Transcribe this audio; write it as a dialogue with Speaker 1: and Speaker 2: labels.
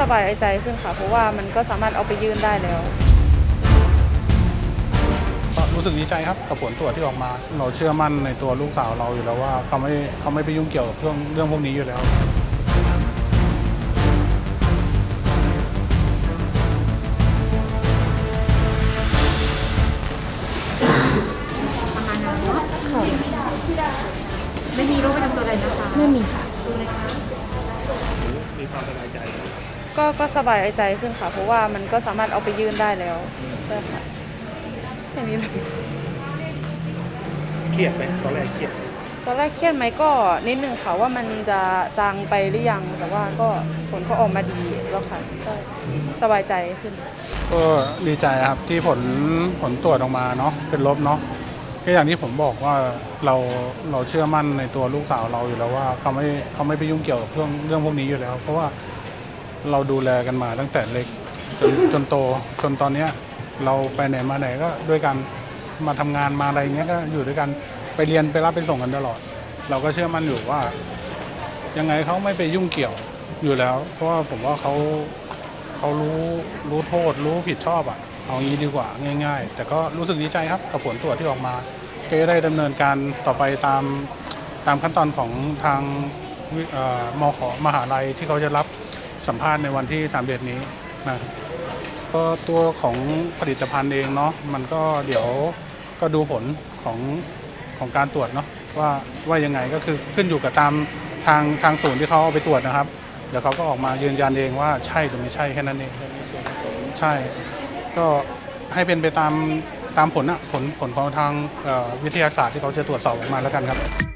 Speaker 1: สบายใจขึ้นค่ะ เพราะว่ามันก็สามารถเอาไปยื่นได้แล้ว
Speaker 2: ก็รู้สึกดีใจครับกับผลตรวจที่ออกมา เราเชื่อมั่นในตัวลูกสาวเราอยู่แล้วว่าเขาไม่เขาไม่ไปยุ่งเกี่ยวกับเรื่องเรื่องพวกนี้อยู่แล้ว
Speaker 3: ประมาณนั้นเนาะไม่มีโรคประจำตัวอะไรนะคะ
Speaker 4: ไม่มีค่ะ
Speaker 1: ก็ก็สบายใจขึ้นค่ะ เพราะว่ามันก็สามารถเอาไปยื่นได้แล้วใช่ค่ะแค่นี้เลย
Speaker 5: เครียดไหมตอนแรกเครียดไหม
Speaker 1: ตอนแรกเครียดไหมก็นิดนึงค่ะว่ามันจะจางไปหรือยัง แต่ว่าก็ผลก็ออกมาดีแล้วค่ะก็สบายใจขึ้น
Speaker 2: ก็ดีใจครับที่ผลผลตรวจออกมาเนาะเป็นลบเนาะก็อย่างที่ผมบอกว่าเราเราเชื่อมั่นในตัวลูกสาวเราอยู่แล้วว่าเขาไม่เขาไม่ไปยุ่งเกี่ยวกับเรื่องเรื่องพวกนี้อยู่แล้ว เพราะว่า เราดูแลกันมาตั้งแต่เล็กจนจนโตจนตอนเนี้ยเราไปไหนมาไหนก็ด้วยกันมาทำงานมาอะไรเงี้ยก็อยู่ด้วยกันไปเรียนไปรับไปส่งกันตลอด เราก็เชื่อมั่นอยู่ว่า ยังไงเขาไม่ไปยุ่งเกี่ยวอยู่แล้ว เพราะว่าผมว่าเขาเขารู้รู้โทษ รู้ผิดชอบอะ เอางี้ดีกว่าง่าย ๆ แต่ก็รู้สึกดีใจครับกับผลตรวจที่ออกมาก็จะได้ดำเนินการต่อไปตามตามขั้นตอนของทางวิเอ่อมขมหาลัยที่เขาจะรับ สัมภาษณ์ในวันที่3เดือนนี้นะครับก็ตัวของผลิตภัณฑ์เองเนาะมันก็เดี๋ยวก็ดูผลของของการตรวจเนาะว่าว่ายังไงก็คือขึ้นอยู่กับตามทางทางศูนย์ที่เขาเอาไปตรวจนะครับ เดี๋ยวเขาก็ออกมายืนยันเองว่าใช่หรือไม่ใช่แค่นั้นเองใช่ ก็ให้เป็นไปตามตามผลอะผลผลของทางวิทยาศาสตร์ที่เขาจะตรวจสอบออกมาแล้วกันครับ